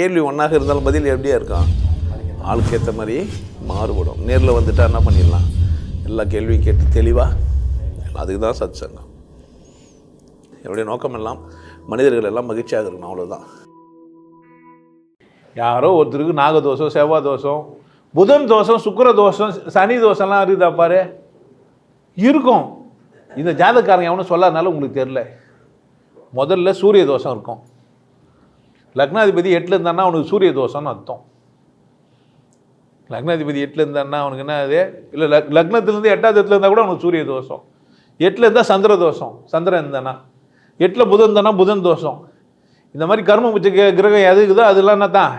கேள்வி ஒன்றாக இருந்தாலும் பதில் எப்படியா இருக்கும்? ஆளுக்கு ஏற்ற மாதிரி மாறுபடும். நேரில் வந்துட்டால் என்ன பண்ணிடலாம்? எல்லா கேள்வியும் கேட்டு தெளிவாக அதுக்கு தான் சத் சங்கம் என்னுடைய நோக்கம் எல்லாம் மனிதர்கள் எல்லாம் மகிழ்ச்சியாக இருக்கணும் அவ்வளோதான் யாரோ ஒருத்தருக்கு நாகதோஷம் செவ்வாய் தோஷம் புதன் தோஷம் சுக்கிர தோஷம் சனி தோஷம்லாம் இருக்குதா பாரு? இருக்கும். இந்த ஜாதகாரங்க எவனும் சொல்லாதனால உங்களுக்கு தெரில முதல்ல சூரிய தோஷம் இருக்கும். லக்னாதிபதி எட்டில் இருந்தான்னா அவனுக்கு சூரிய தோஷம்னு அர்த்தம். லக்னாதிபதி எட்டில் இருந்தான்னா அவனுக்கு என்ன அது? இல்லை லக் லக்னத்துலேருந்து எட்டாவது இடத்துல இருந்தால் கூட அவனுக்கு சூரிய தோஷம் எட்டில் இருந்தால் சந்திர தோஷம் சந்திரன் இருந்தானா? எட்டில் புதன் தானா புதன் தோஷம். இந்த மாதிரி கர்ம புச்ச கிரகம் எது இருக்குதோ அதெல்லாம் என்ன தான்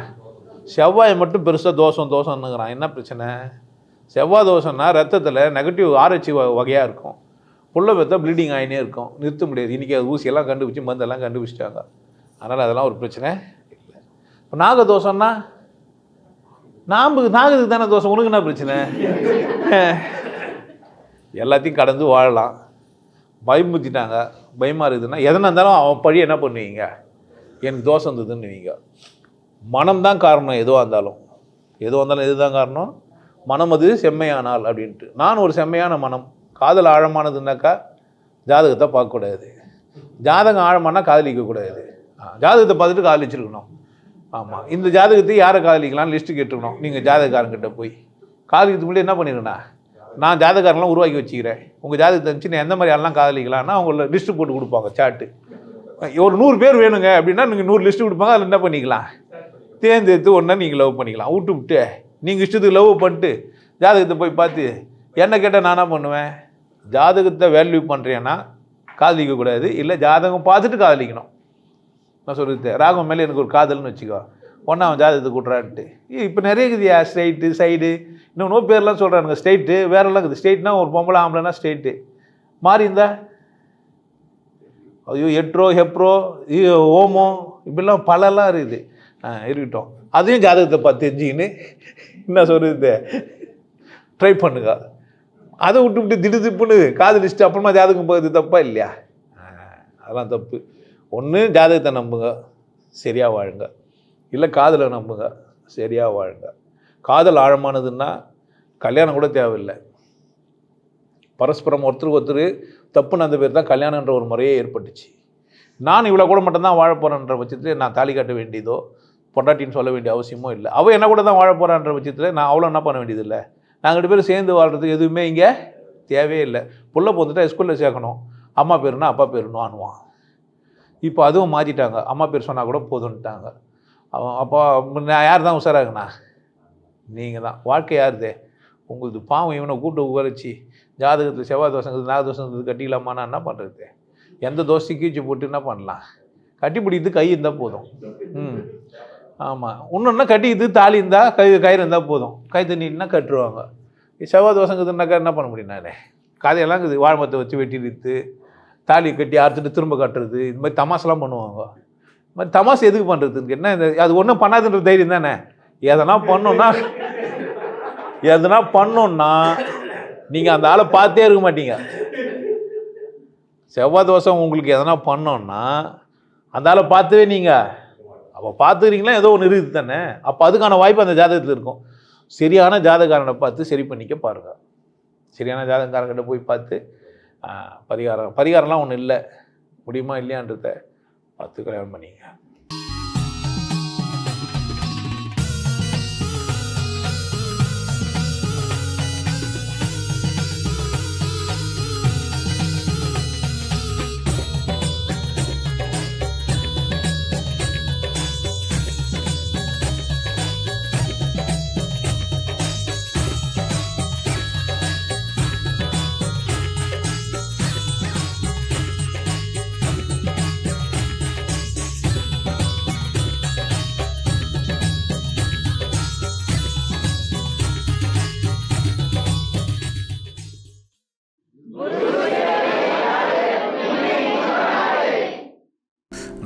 செவ்வாய் மட்டும் பெருசாக தோஷம் தோஷம்னுங்கிறான் என்ன பிரச்சனை? செவ்வாய் தோஷம்னா ரத்தத்தில் நெகட்டிவ் ஆராய்ச்சி வகையாக இருக்கும். புள்ள பெத்தா ப்ளீடிங் ஆகினே இருக்கும். நிறுத்த முடியாது. இன்றைக்கி அது ஊசியெல்லாம் கண்டுபிடிச்சி மருந்தெல்லாம் கண்டுபிடிச்சிட்டாங்க. அதனால் அதெல்லாம் ஒரு பிரச்சனை இல்லை. இப்போ நாக தோஷம்னா நாம்பு நாகத்துக்கு தானே தோஷம் உனக்கு என்ன பிரச்சனை? எல்லாத்தையும் கடந்து வாழலாம். பயமுத்திட்டாங்க பயமாக இருக்குதுன்னா எதனா இருந்தாலும் அவன் பழி என்ன பண்ணுவீங்க? எனக்கு தோஷம் இருந்ததுன்னுவீங்க மனம் தான் காரணம் எதுவாக இருந்தாலும். எதுவாக இருந்தாலும் இதுதான் காரணம்? மனம் அது செம்மையானால் அப்படின்ட்டு. நான் ஒரு செம்மையான மனம். காதல் ஆழமானதுன்னாக்கா ஜாதகத்தை பார்க்கக்கூடாது. ஜாதகம் ஆழமானா காதலிக்கக்கூடாது. ஜாதகத்தை பார்த்துட்டு காதலிச்சிருக்கணும் ஆமாம் இந்த ஜாதகத்தை யாரை காதலிக்கலாம் லிஸ்ட்டு கேட்டுக்கணும் நீங்கள் ஜாதகக்காரங்கிட்ட போய். காதலிக்கிறதுக்கு முன்னாடி என்ன பண்ணிருக்கண்ணா நான் ஜாதகாரெல்லாம் உருவாக்கி வச்சுக்கிறேன். உங்கள் ஜாதகத்தை வச்சு நான் எந்த மாதிரி ஆள்லாம் காதலிக்கலாம்னா அவங்கள லிஸ்ட்டு போட்டு கொடுப்பாங்க சாட்டு ஒரு நூறு பேர் வேணுங்க அப்படின்னா நீங்கள் நூறு லிஸ்ட்டு கொடுப்பாங்க அதில் என்ன பண்ணிக்கலாம்? தேர்ந்தெடுத்து ஒன்றா நீங்கள் லவ் பண்ணிக்கலாம். விட்டு விட்டு. நீங்கள் இஷ்டத்துக்கு லவ் பண்ணிட்டு ஜாதகத்தை போய் பார்த்து என்ன கேட்டால் நான் என்ன பண்ணுவேன்? ஜாதகத்தை வேல்யூ பண்ணுறேன்னா காதலிக்கக்கூடாது இல்லை ஜாதகம் பார்த்துட்டு காதலிக்கணும். நான் சொல்கிறது ராகம் மேலே எனக்கு ஒரு காதல்னு வச்சுக்கோ. ஒன்றா அவன் ஜாதகத்தை கூட்டுறான்ட்டு. இப்போ நிறைய இருக்குதுயா ஸ்ட்ரைட்டு சைடு இன்னும் பேர்லாம் சொல்கிறானுங்க ஸ்ட்ரைட்டு வேறெல்லாம் இருக்குது. ஸ்ட்ரைட்னா ஒரு பொம்பளை ஆம்பளைனா ஸ்ட்ரைட்டு மாறி இருந்தா? ஐயோ எட்ரோ ஹெப்ரோ ஓமோ இப்படிலாம் பலலாம் இருக்குது. ஆ இருக்கட்டும். அதையும் ஜாதகத்தை பார்த்து தெரிஞ்சுக்கின்னு என்ன சொல்கிறது ட்ரை பண்ணுங்க. அதை விட்டு விட்டு திடுதிப்புன்னு காதலிச்சுட்டு அப்புறமா ஜாதகம் போகுது தப்பா இல்லையா? அதெல்லாம் தப்பு. ஒன்று ஜாதகத்தை நம்புங்க சரியாக வாழுங்க. இல்லை காதலை நம்புங்க சரியாக வாழுங்க. காதல் ஆழமானதுன்னா கல்யாணம் கூட தேவையில்லை. பரஸ்பரம் ஒருத்தருக்கு ஒருத்தர் தப்புன்னு அந்த பேர் தான் கல்யாணன்ற ஒரு முறையே ஏற்பட்டுச்சு. நான் இவ்வளோ கூட மட்டும்தான் வாழ போகிறேன்ற பட்சத்தில் நான் தாலி கட்ட வேண்டியதோ பொண்டாட்டின்னு சொல்ல வேண்டிய அவசியமோ இல்லை. அவள் என்ன கூட தான் வாழ போகிறான்ற பட்சத்தில் நான் அவ்வளோ என்ன பண்ண வேண்டியதில்லை. நாங்கள் ரெண்டு பேரும் சேர்ந்து வாழ்கிறதுக்கு எதுவுமே இங்கே தேவையே இல்லை. புள்ள போந்துட்டா ஸ்கூலில் சேர்க்கணும். அம்மா பேருனா அப்பா பேருன்னு ஆணுவான் இப்போ அதுவும் மாற்றிட்டாங்க அம்மா பேர் சொன்னால் கூட போதுன்ட்டாங்க அவன் அப்போ நான் யார் தான் உஷாராங்கண்ணா நீங்கள் தான் வாழ்க்கை யாருதே? உங்களுக்கு பாவம் இவனை கூட்டு உகரைச்சி ஜாதகத்தில் செவ்வாய் தோஷம் இருக்குது நாக தோஷம் என்ன பண்ணுறது எந்த தோசையும் கீழ்ச்சி போட்டு என்ன பண்ணலாம்? கட்டி பிடிக்கிறது கை இருந்தால் போதும். ம். ஆமாம் இன்னொன்னா கட்டிக்கிது தாலி இருந்தால் கை கயிறு இருந்தால் போதும். கை தண்ணின்னா கட்டுருவாங்க. செவ்வாய் தோஷங்கிறதுனாக்கா என்ன பண்ண முடியும் நான்? கதையெல்லாம் இருக்குது. வாழைமரத்தை வச்சு வெட்டி நிறுத்து தாலி கட்டி அறுத்துட்டு திரும்ப கட்டுறது. இது மாதிரி தமாசெலாம் பண்ணுவாங்க. இது மாதிரி தமாசு எதுக்கு பண்ணுறதுன்னு என்ன இந்த அது ஒன்றும் பண்ணாதுன்ற தைரியம் தானே? எதனா பண்ணோன்னா எதனா பண்ணோன்னா நீங்கள் அந்த ஆளை பார்த்தே இருக்க மாட்டீங்க. செவ்வாய் தோஷம் உங்களுக்கு எதனா பண்ணோன்னா அந்த ஆளை பார்த்தவே நீங்கள் அப்போ பார்த்துக்கிறீங்களா? ஏதோ ஒன்று இருக்குது தானே? அப்போ அதுக்கான வாய்ப்பு அந்த ஜாதகத்தில் இருக்கும். சரியான ஜாதகாரனை பார்த்து சரி பண்ணிக்க பாருங்கள் சரியான ஜாதகக்காரங்கிட்ட போய் பார்த்து பரிகாரம் பரிகாரம்லாம் ஒன்றும் இல்லை. முடியுமா இல்லையான்றத பார்த்து கல்யாணம் பண்ணிங்க